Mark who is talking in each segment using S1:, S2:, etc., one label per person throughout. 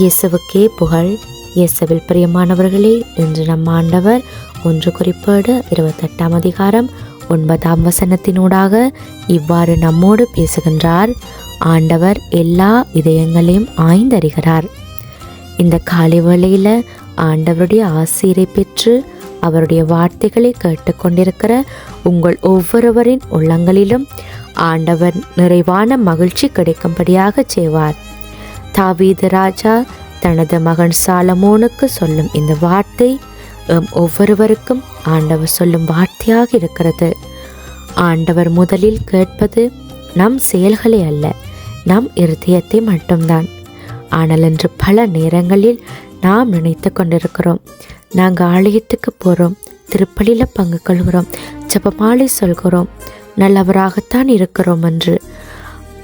S1: இயேசுவுக்கே புகழ். இயேசுவில் பிரியமானவர்களே இன்று நம் ஆண்டவர் ஒன்று குறிப்பேடு இருபத்தெட்டாம் அதிகாரம் ஒன்பதாம் வசனத்தினூடாக இவ்வாறு நம்மோடு பேசுகின்றார். ஆண்டவர் எல்லா இதயங்களையும் ஆய்ந்தறிகிறார். இந்த காலை வேளையில் ஆண்டவருடைய ஆசீரை பெற்று அவருடைய வார்த்தைகளை கேட்டுக்கொண்டிருக்கிற உங்கள் ஒவ்வொருவரின் உள்ளங்களிலும் ஆண்டவர் நிறைவான மகிழ்ச்சி கிடைக்கும்படியாக செய்வார். தாவீது ராஜா தனது மகன் சாலமோனுக்கு சொல்லும் இந்த வார்த்தை எம் ஒவ்வொருவருக்கும் ஆண்டவர் சொல்லும் வார்த்தையாக இருக்கிறது. ஆண்டவர் முதலில் கேட்பது நம் செயல்களை அல்ல நம் இருதயத்தை மட்டும்தான். ஆனால் இன்று பல நேரங்களில் நாம் நினைத்து கொண்டிருக்கிறோம். நாங்கள் ஆலயத்துக்கு போகிறோம் திருப்பலியில் பங்கு கொள்கிறோம் ஜபமாலை சொல்கிறோம் நல்லவராகத்தான் இருக்கிறோம் என்று.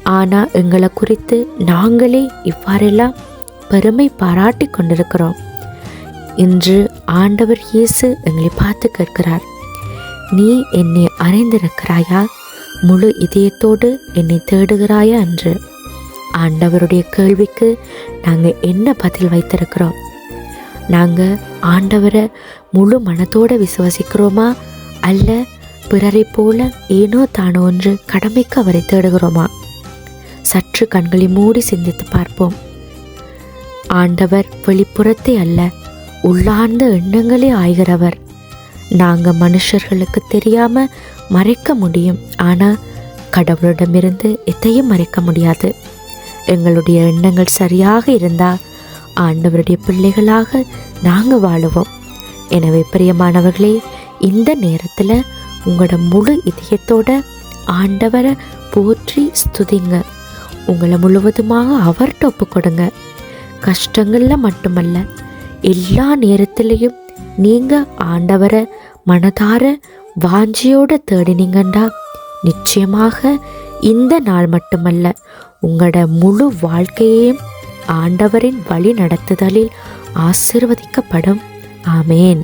S1: ஆனால் எங்களை குறித்து நாங்களே இவ்வாறெல்லாம் பெருமை பாராட்டி கொண்டிருக்கிறோம். இன்று ஆண்டவர் இயேசு எங்களை பார்த்து கேட்கிறார். நீ என்னை அறிந்திருக்கிறாயா? முழு இதயத்தோடு என்னை தேடுகிறாயா என்று. ஆண்டவருடைய கேள்விக்கு நாங்கள் என்ன பதில் வைத்திருக்கிறோம்? நாங்கள் ஆண்டவரை முழு மனத்தோடு விசுவாசிக்கிறோமா? அல்ல பிறரை போல ஏனோ தானோ ஒன்று கடமைக்கு அவரை தேடுகிறோமா? சற்று கண்களை மூடி சிந்தித்து பார்ப்போம். ஆண்டவர் வெளிப்புறத்தை அல்ல உள்ளார்ந்த எண்ணங்களே ஆய்கிறவர். நாங்கள் மனுஷர்களுக்கு தெரியாம மறைக்க முடியும். ஆனால் கடவுளிடமிருந்து எதையும் மறைக்க முடியாது. எங்களுடைய எண்ணங்கள் சரியாக இருந்தால் ஆண்டவருடைய பிள்ளைகளாக நாங்கள் வாழுவோம். எனவே பிரியமானவர்களே இந்த நேரத்தில் உங்களோட முழு இதயத்தோட ஆண்டவரை போற்றி ஸ்துதிங்க. உங்களை முழுவதுமாக அவர்கிட்ட ஒப்பு கொடுங்க. கஷ்டங்களில் மட்டுமல்ல எல்லா நேரத்திலையும் நீங்கள் ஆண்டவரை மனதார வாஞ்சியோட தேடினீங்கண்டா. நிச்சயமாக இந்த நாள் மட்டுமல்ல உங்களோட முழு வாழ்க்கையையும் ஆண்டவரின் வழி நடத்துதலில் ஆசிர்வதிக்கப்படும். ஆமேன்.